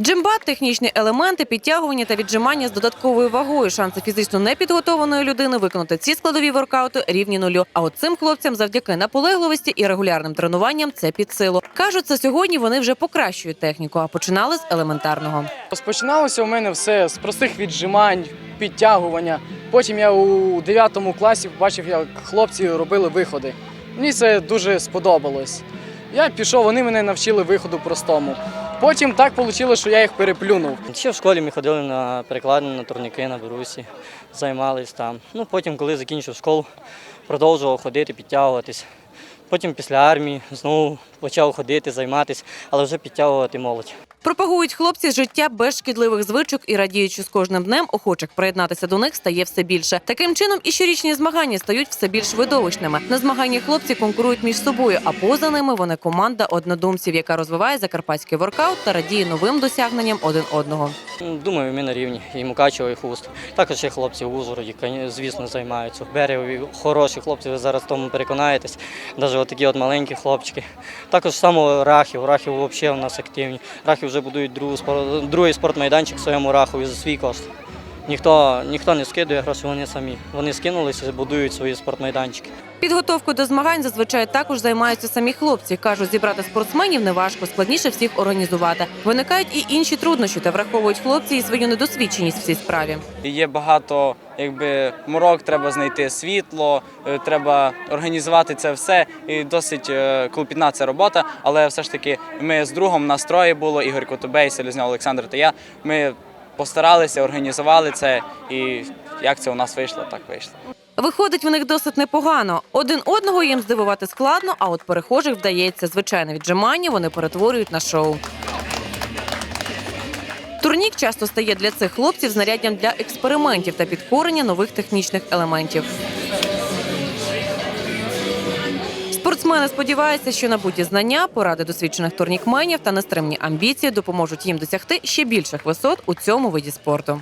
Джимбат, технічні елементи, підтягування та віджимання з додатковою вагою. Шанси фізично непідготованої людини виконати ці складові воркаути рівні нулю. А от цим хлопцям завдяки наполегливості і регулярним тренуванням це під силу. Кажуть, це сьогодні вони вже покращують техніку, а починали з елементарного. Розпочиналося у мене все з простих віджимань, підтягування. Потім я у 9 класі побачив, як хлопці робили виходи. Мені це дуже сподобалось. Я пішов, вони мене навчили виходу простому. Потім так вийшло, що я їх переплюнув. Ще в школі ми ходили на перекладини, на турніки, на брусі, займались там. Ну, потім, коли закінчив школу, продовжував ходити, підтягуватись. Потім після армії знову почав ходити, займатися, але вже підтягувати молодь. Пропагують хлопці життя без шкідливих звичок і радіючи з кожним днем, охочих приєднатися до них стає все більше. Таким чином, і щорічні змагання стають все більш видовищними. На змаганні хлопці конкурують між собою, а поза ними вони команда однодумців, яка розвиває закарпатський воркаут та радіє новим досягненням один одного. Ну, Думаю, ми на рівні. І Мукачево, і Хуст. Також є хлопці в Ужгороді, звісно, займаються. Берегові хороші хлопці, ви зараз тому переконаєтесь. Навіть отакі от маленькі хлопчики. Також само Рахів. Рахів взагалі у нас активні. Рахів вже будують другий спортмайданчик в своєму раху і за свій кошт. Ніхто, ніхто не скидує гроші, вони самі. Вони скинулися і будують свої спортмайданчики. Підготовкою до змагань зазвичай також займаються самі хлопці. кажуть, зібрати спортсменів неважко, складніше всіх організувати. Виникають і інші труднощі, та враховують хлопці і свою недосвідченість в цій справі. Є багато якби морок, треба знайти світло, е, треба організувати це все. І досить е, клопітна ця робота. Але все ж таки ми з другом на строї було Ігор Котубей, Селезняв Олександр та я. Ми постаралися, організували це, і як це у нас вийшло, так вийшло. Виходить в них досить непогано. Один одного їм здивувати складно, а от перехожих вдається. Звичайне віджимання вони перетворюють на шоу. Турнік часто стає для цих хлопців знаряддям для експериментів та підкорення нових технічних елементів. Спортсмени сподіваються, що набуті знання, поради досвідчених турнікменів та нестримні амбіції допоможуть їм досягти ще більших висот у цьому виді спорту.